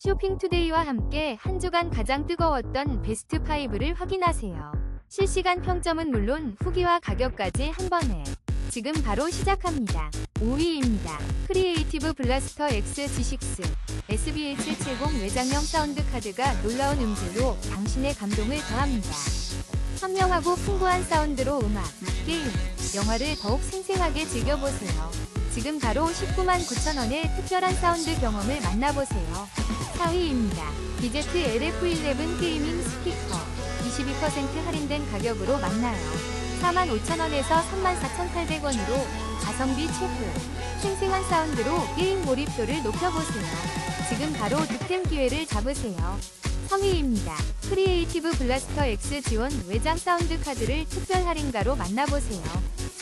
쇼핑투데이와 함께 한 주간 가장 뜨거웠던 베스트 5를 확인하세요. 실시간 평점은 물론 후기와 가격까지 한 번에. 지금 바로 시작합니다. 5위입니다. 크리에이티브 블라스터 X G6 SBH70 외장형 사운드 카드가 놀라운 음질로 당신의 감동을 더합니다. 선명하고 풍부한 사운드로 음악, 게임, 영화를 더욱 생생하게 즐겨보세요. 지금 바로 19만 9천원의 특별한 사운드 경험을 만나보세요. 4위입니다. BZ LF11 게이밍 스피커 22% 할인된 가격으로 만나요. 4만 5천원에서 3만 4,800원으로 가성비 최고, 생생한 사운드로 게임 몰입도를 높여보세요. 지금 바로 득템 기회를 잡으세요. 3위입니다. 크리에이티브 블라스터 X 지원 외장 사운드 카드를 특별 할인가로 만나보세요.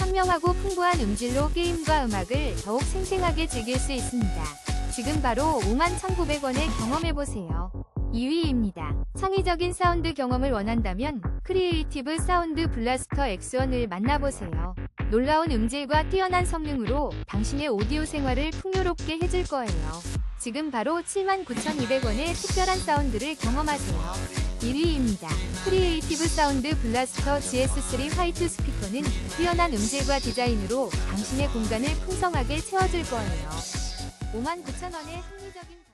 선명하고 풍부한 음질로 게임과 음악을 더욱 생생하게 즐길 수 있습니다. 지금 바로 51,900원에 경험해보세요. 2위입니다. 창의적인 사운드 경험을 원한다면 크리에이티브 사운드 블라스터 X1을 만나보세요. 놀라운 음질과 뛰어난 성능으로 당신의 오디오 생활을 풍요롭게 해줄 거예요. 지금 바로 79,200원의 특별한 사운드를 경험하세요. 1위입니다. 크리에이티브 사운드 블라스터 GS3 화이트 스피커는 뛰어난 음질과 디자인으로 당신의 공간을 풍성하게 채워줄 거예요. 59,000원의 합리적인